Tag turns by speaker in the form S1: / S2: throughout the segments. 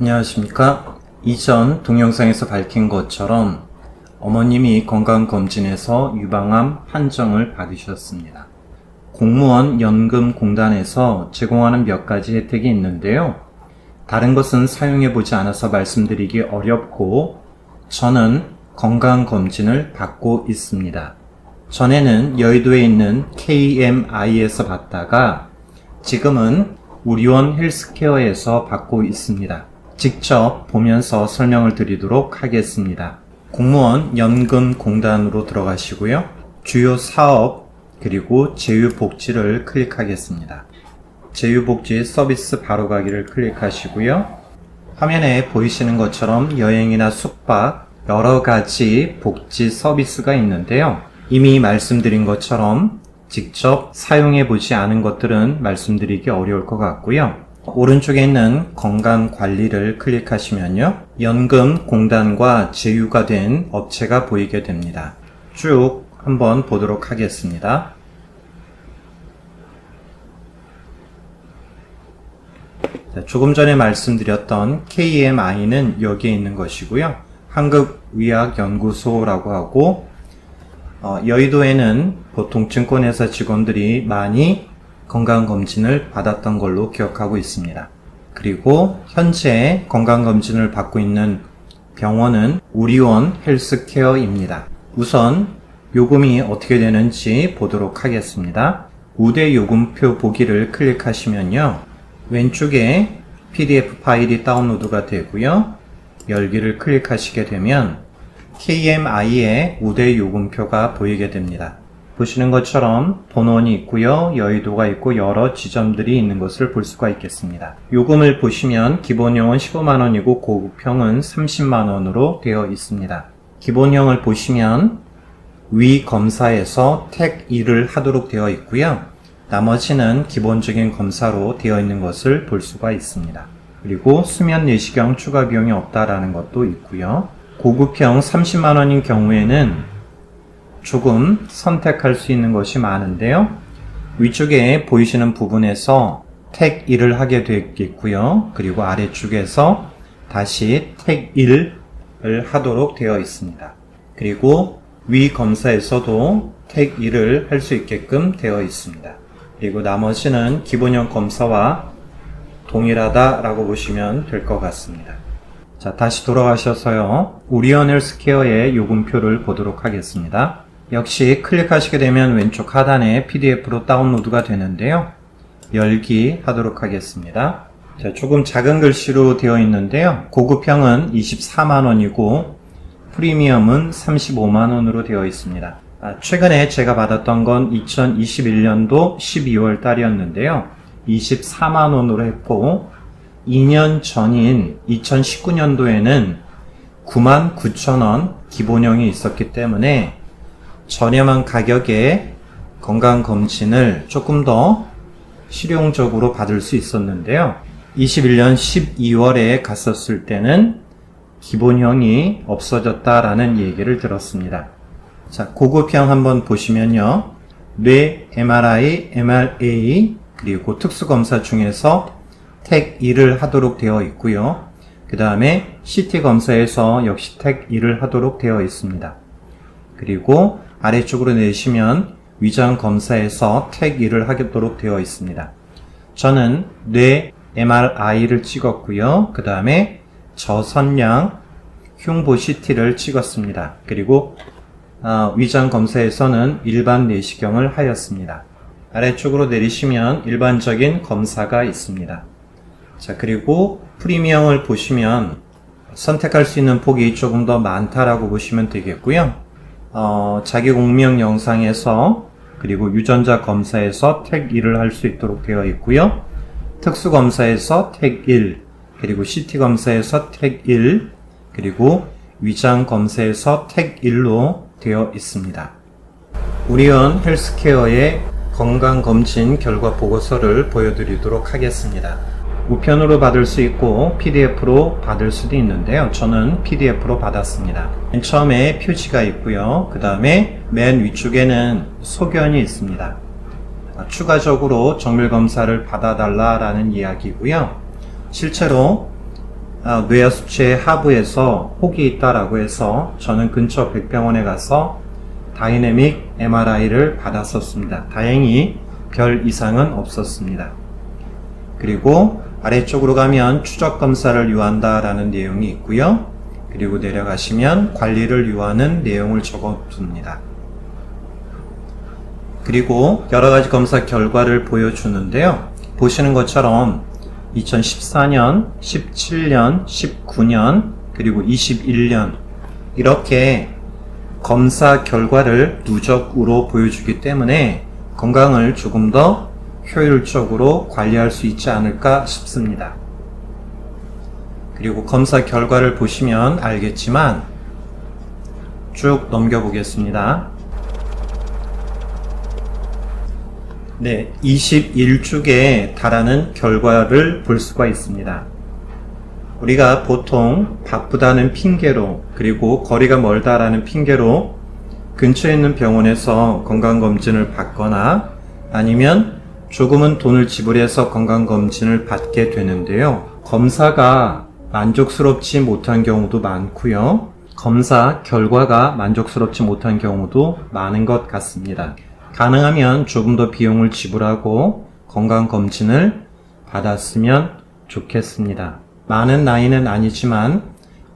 S1: 안녕하십니까. 이전 동영상에서 밝힌 것처럼 어머님이 건강검진에서 유방암 판정을 받으셨습니다. 공무원 연금공단에서 제공하는 몇 가지 혜택이 있는데요. 다른 것은 사용해 보지 않아서 말씀드리기 어렵고 저는 건강검진을 받고 있습니다. 전에는 여의도에 있는 KMI에서 받다가 지금은 우리원 헬스케어에서 받고 있습니다. 직접 보면서 설명을 드리도록 하겠습니다. 공무원 연금공단으로 들어가시고요. 주요 사업 그리고 제휴복지를 클릭하겠습니다. 제휴복지 서비스 바로 가기를 클릭하시고요. 화면에 보이시는 것처럼 여행이나 숙박 여러 가지 복지 서비스가 있는데요. 이미 말씀드린 것처럼 직접 사용해 보지 않은 것들은 말씀드리기 어려울 것 같고요. 오른쪽에 있는 건강 관리를 클릭하시면요. 연금 공단과 제휴가 된 업체가 보이게 됩니다. 쭉 한번 보도록 하겠습니다. 자, 조금 전에 말씀드렸던 KMI는 여기에 있는 것이고요. 한국의학연구소라고 하고 어, 여의도에는 보통 증권회사 직원들이 많이 건강검진을 받았던 걸로 기억하고 있습니다. 그리고 현재 건강검진을 받고 있는 병원은 우리원 헬스케어입니다. 우선 요금이 어떻게 되는지 보도록 하겠습니다. 우대 요금표 보기를 클릭하시면요. 왼쪽에 PDF 파일이 다운로드가 되고요. 열기를 클릭하시게 되면 KMI의 우대 요금표가 보이게 됩니다. 보시는 것처럼 본원이 있고요. 여의도가 있고 여러 지점들이 있는 것을 볼 수가 있겠습니다. 요금을 보시면 기본형은 15만원이고 고급형은 30만원으로 되어 있습니다. 기본형을 보시면 위 검사에서 택 1을 하도록 되어 있고요. 나머지는 기본적인 검사로 되어 있는 것을 볼 수가 있습니다. 그리고 수면 내시경 추가 비용이 없다라는 것도 있고요. 고급형 30만원인 경우에는 조금 선택할 수 있는 것이 많은데요. 위쪽에 보이시는 부분에서 택 1을 하게 되겠고요. 그리고 아래쪽에서 다시 택 1을 하도록 되어 있습니다. 그리고 위 검사에서도 택 1을 할 수 있게끔 되어 있습니다. 그리고 나머지는 기본형 검사와 동일하다라고 보시면 될 것 같습니다. 자, 다시 돌아가셔서요. 우리언 헬스케어의 요금표를 보도록 하겠습니다. 역시 클릭하시게 되면 왼쪽 하단에 PDF로 다운로드가 되는데요. 열기 하도록 하겠습니다. 자, 조금 작은 글씨로 되어 있는데요. 고급형은 24만원이고 프리미엄은 35만원으로 되어 있습니다. 아, 최근에 제가 받았던 건 2021년도 12월 달이었는데요. 24만원으로 했고 2년 전인 2019년도에는 9만 9천원 기본형이 있었기 때문에 저렴한 가격에 건강검진을 조금 더 실용적으로 받을 수 있었는데요. 21년 12월에 갔었을 때는 기본형이 없어졌다라는 얘기를 들었습니다. 자, 고급형 한번 보시면요. 뇌 MRI, MRA, 그리고 특수검사 중에서 택 2를 하도록 되어 있고요. 그 다음에 CT 검사에서 역시 택 2를 하도록 되어 있습니다. 그리고 아래쪽으로 내시면 위장 검사에서 택 1을 하도록 되어 있습니다. 저는 뇌 MRI를 찍었고요. 그 다음에 저선량 흉부 CT를 찍었습니다. 그리고 어, 위장 검사에서는 일반 내시경을 하였습니다. 아래쪽으로 내리시면 일반적인 검사가 있습니다. 자, 그리고 프리미엄을 보시면 선택할 수 있는 폭이 조금 더 많다라고 보시면 되겠고요. 어, 자기 공명 영상에서 그리고 유전자 검사에서 택 1을 할 수 있도록 되어 있고요. 특수 검사에서 택 1, 그리고 CT 검사에서 택 1, 그리고 위장 검사에서 택 1로 되어 있습니다. 우리원 헬스케어의 건강검진 결과 보고서를 보여드리도록 하겠습니다. 우편으로 받을 수 있고 PDF로 받을 수도 있는데요. 저는 PDF로 받았습니다. 맨 처음에 표지가 있고요. 그 다음에 맨 위쪽에는 소견이 있습니다. 추가적으로 정밀 검사를 받아달라라는 이야기고요. 실제로 아, 뇌하 수치의 하부에서 혹이 있다라고 해서 저는 근처 백병원에 가서 다이내믹 MRI를 받았었습니다. 다행히 별 이상은 없었습니다. 그리고 아래쪽으로 가면 추적 검사를 요한다라는 내용이 있고요. 그리고 내려가시면 관리를 요하는 내용을 적어둡니다. 그리고 여러 가지 검사 결과를 보여주는데요. 보시는 것처럼 2014년, 17년, 19년, 그리고 21년 이렇게 검사 결과를 누적으로 보여주기 때문에 건강을 조금 더 효율적으로 관리할 수 있지 않을까 싶습니다. 그리고 검사 결과를 보시면 알겠지만 쭉 넘겨보겠습니다. 네, 21쪽에 달하는 결과를 볼 수가 있습니다. 우리가 보통 바쁘다는 핑계로 그리고 거리가 멀다라는 핑계로 근처에 있는 병원에서 건강검진을 받거나 아니면 조금은 돈을 지불해서 건강검진을 받게 되는데요. 검사가 만족스럽지 못한 경우도 많고요. 검사 결과가 만족스럽지 못한 경우도 많은 것 같습니다. 가능하면 조금 더 비용을 지불하고 건강검진을 받았으면 좋겠습니다. 많은 나이는 아니지만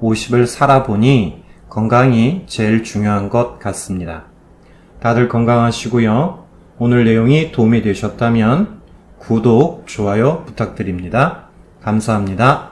S1: 50을 살아보니 건강이 제일 중요한 것 같습니다. 다들 건강하시고요. 오늘 내용이 도움이 되셨다면 구독, 좋아요 부탁드립니다. 감사합니다.